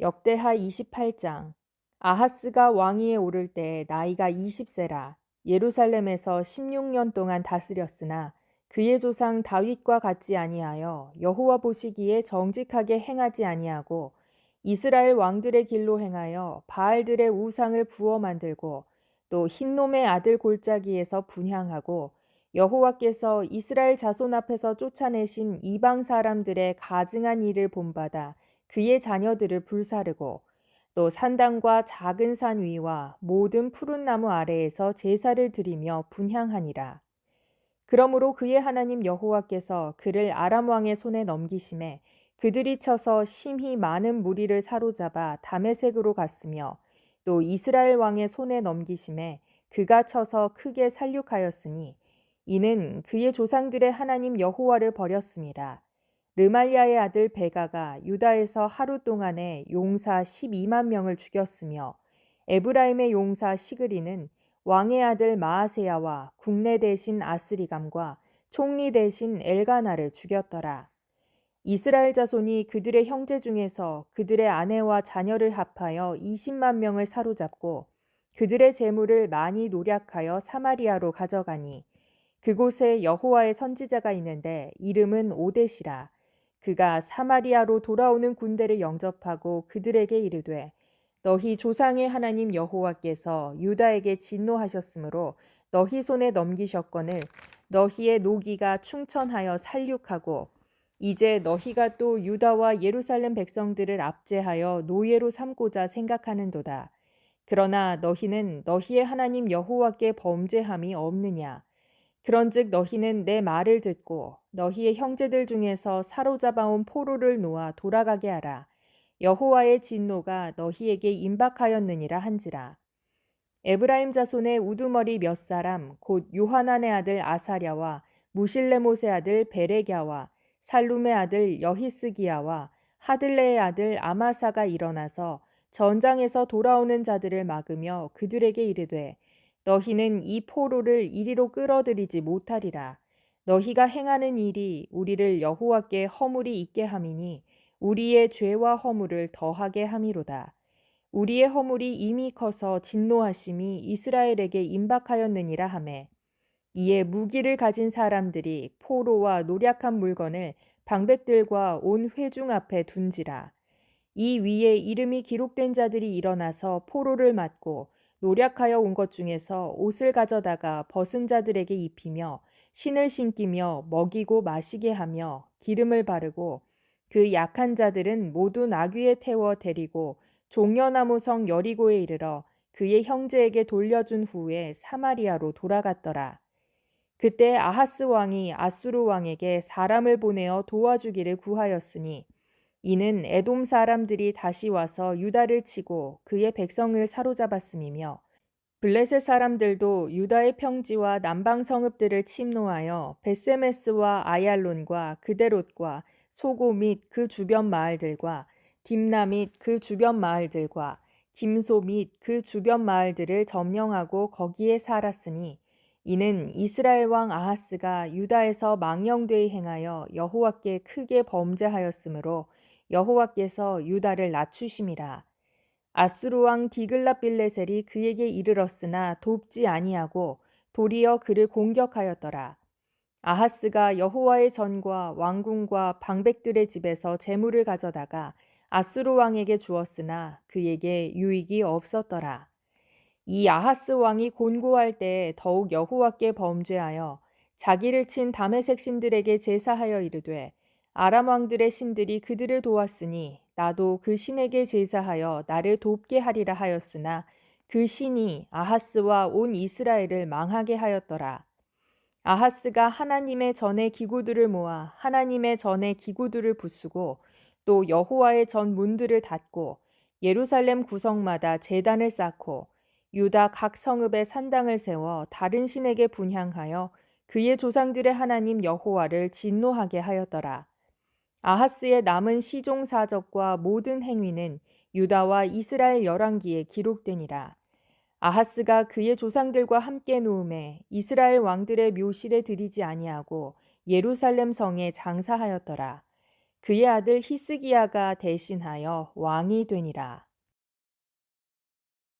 역대하 28장. 아하스가 왕위에 오를 때 나이가 20세라. 예루살렘에서 16년 동안 다스렸으나 그의 조상 다윗과 같지 아니하여 여호와 보시기에 정직하게 행하지 아니하고 이스라엘 왕들의 길로 행하여 바알들의 우상을 부어 만들고 또 흰놈의 아들 골짜기에서 분향하고 여호와께서 이스라엘 자손 앞에서 쫓아내신 이방 사람들의 가증한 일을 본받아 그의 자녀들을 불사르고 또 산당과 작은 산 위와 모든 푸른 나무 아래에서 제사를 드리며 분향하니라. 그러므로 그의 하나님 여호와께서 그를 아람 왕의 손에 넘기심에 그들이 쳐서 심히 많은 무리를 사로잡아 다메색으로 갔으며 또 이스라엘 왕의 손에 넘기심에 그가 쳐서 크게 살육하였으니 이는 그의 조상들의 하나님 여호와를 버렸습니다. 르말리아의 아들 베가가 유다에서 하루 동안에 용사 12만 명을 죽였으며 에브라임의 용사 시그리는 왕의 아들 마아세야와 국내 대신 아스리감과 총리 대신 엘가나를 죽였더라. 이스라엘 자손이 그들의 형제 중에서 그들의 아내와 자녀를 합하여 20만 명을 사로잡고 그들의 재물을 많이 노략하여 사마리아로 가져가니 그곳에 여호와의 선지자가 있는데 이름은 오데시라. 그가 사마리아로 돌아오는 군대를 영접하고 그들에게 이르되 너희 조상의 하나님 여호와께서 유다에게 진노하셨으므로 너희 손에 넘기셨거늘 너희의 노기가 충천하여 살육하고 이제 너희가 또 유다와 예루살렘 백성들을 압제하여 노예로 삼고자 생각하는도다. 그러나 너희는 너희의 하나님 여호와께 범죄함이 없느냐? 그런즉 너희는 내 말을 듣고 너희의 형제들 중에서 사로잡아온 포로를 놓아 돌아가게 하라. 여호와의 진노가 너희에게 임박하였느니라 한지라. 에브라임 자손의 우두머리 몇 사람 곧 요하난의 아들 아사랴와 무실레못의 아들 베레갸와 살룸의 아들 여히스기야와 하들레의 아들 아마사가 일어나서 전장에서 돌아오는 자들을 막으며 그들에게 이르되 너희는 이 포로를 이리로 끌어들이지 못하리라. 너희가 행하는 일이 우리를 여호와께 허물이 있게 함이니 우리의 죄와 허물을 더하게 함이로다. 우리의 허물이 이미 커서 진노하심이 이스라엘에게 임박하였느니라 하매 이에 무기를 가진 사람들이 포로와 노략한 물건을 방백들과 온 회중 앞에 둔지라. 이 위에 이름이 기록된 자들이 일어나서 포로를 맞고 노력하여 온 것 중에서 옷을 가져다가 벗은 자들에게 입히며 신을 신기며 먹이고 마시게 하며 기름을 바르고 그 약한 자들은 모두 나귀에 태워 데리고 종려나무 성 여리고에 이르러 그의 형제에게 돌려준 후에 사마리아로 돌아갔더라. 그때 아하스 왕이 아수르 왕에게 사람을 보내어 도와주기를 구하였으니 이는 에돔 사람들이 다시 와서 유다를 치고 그의 백성을 사로잡았음이며 블레셋 사람들도 유다의 평지와 남방 성읍들을 침노하여 베세메스와 아얄론과 그데롯과 소고 및 그 주변 마을들과 딥나 및 그 주변 마을들과 김소 및 그 주변 마을들을 점령하고 거기에 살았으니 이는 이스라엘 왕 아하스가 유다에서 망령되이 행하여 여호와께 크게 범죄하였으므로 여호와께서 유다를 낮추심이라. 아수르 왕 디글라빌레셀이 그에게 이르렀으나 돕지 아니하고 도리어 그를 공격하였더라. 아하스가 여호와의 전과 왕궁과 방백들의 집에서 재물을 가져다가 아수르 왕에게 주었으나 그에게 유익이 없었더라. 이 아하스 왕이 곤고할 때 더욱 여호와께 범죄하여 자기를 친 다메색 신들에게 제사하여 이르되 아람 왕들의 신들이 그들을 도왔으니 나도 그 신에게 제사하여 나를 돕게 하리라 하였으나 그 신이 아하스와 온 이스라엘을 망하게 하였더라. 아하스가 하나님의 전의 기구들을 모아 하나님의 전의 기구들을 부수고 또 여호와의 전 문들을 닫고 예루살렘 구성마다 제단을 쌓고 유다 각 성읍에 산당을 세워 다른 신에게 분향하여 그의 조상들의 하나님 여호와를 진노하게 하였더라. 아하스의 남은 시종 사적과 모든 행위는 유다와 이스라엘 열왕기에 기록되니라. 아하스가 그의 조상들과 함께 누움에 이스라엘 왕들의 묘실에 들이지 아니하고 예루살렘 성에 장사하였더라. 그의 아들 히스기야가 대신하여 왕이 되니라.